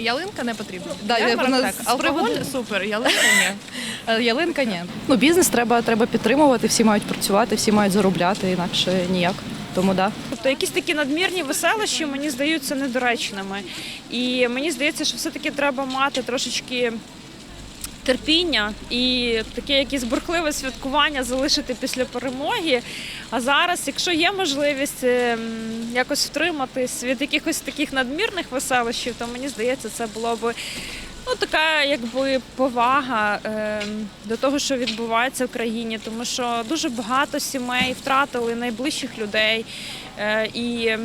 ялинка не потрібна. Да, Ярмарок вона так. з Алкоголь приводу- супер, ялинка ні. Е, Ялинка ні. Ну, бізнес треба, треба підтримувати, всі мають працювати, всі мають заробляти, інакше ніяк. Тому да. Тобто якісь такі надмірні веселощі мені здаються недоречними. І мені здається, що все-таки треба мати трошечки терпіння і таке якесь бурхливе святкування залишити після перемоги. А зараз, якщо є можливість ем, якось втриматись від якихось таких надмірних веселощів, то мені здається, це було би. Ну, така якби повага ем, до того, що відбувається в країні, тому що дуже багато сімей втратили найближчих людей. Е, і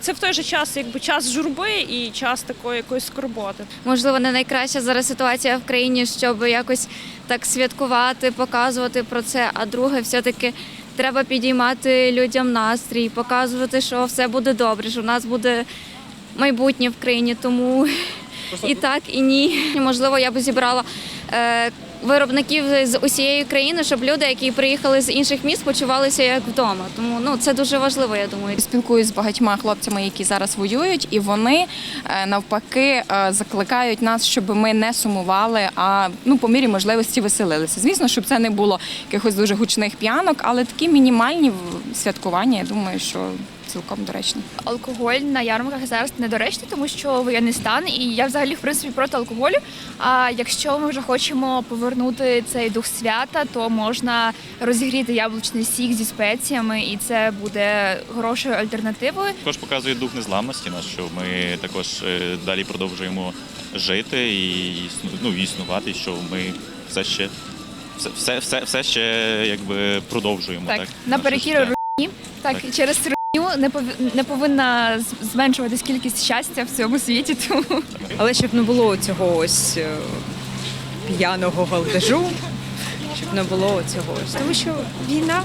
це в той же час, якби час журби і час такої якоїсь скорботи. можливо, не найкраща зараз ситуація в країні, щоб якось так святкувати, показувати про це. А друге, все-таки треба підіймати людям настрій, показувати, що все буде добре, що в нас буде майбутнє в країні. Тому і так, і ні. Можливо, я б зібрала. Виробників з усієї країни, щоб люди, які приїхали з інших міст, почувалися як вдома. Тому ну це дуже важливо, я думаю. Спілкуюсь з багатьма хлопцями, які зараз воюють, і вони е, навпаки е, закликають нас, щоб ми не сумували, а ну по мірі можливості веселилися. Звісно, щоб це не було якихось дуже гучних п'янок, але такі мінімальні святкування, я думаю, що цілком доречні. алкоголь на ярмарках зараз недоречний, тому що воєнний стан, і я взагалі в принципі проти алкоголю. А якщо ми вже хочемо повернути цей дух свята, то можна розігріти яблучний сік зі спеціями, і це буде хорошою альтернативою. Також показує дух незламності наш, що ми також е, далі продовжуємо жити і існу- ну, існувати, що ми все ще все, все, все, все ще якби продовжуємо. Так, Так, наше наперекір життя. Так, Так. через не не повинна зменшуватись кількість щастя в цьому світі. Тому Але щоб не було цього ось е, п'яного галдежу, щоб не було цього ось. Тому що війна,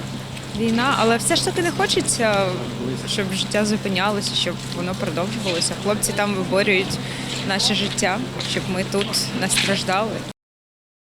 війна, але все ж таки не хочеться, щоб життя зупинялося, щоб воно продовжувалося. Хлопці там виборюють наше життя, щоб ми тут не страждали.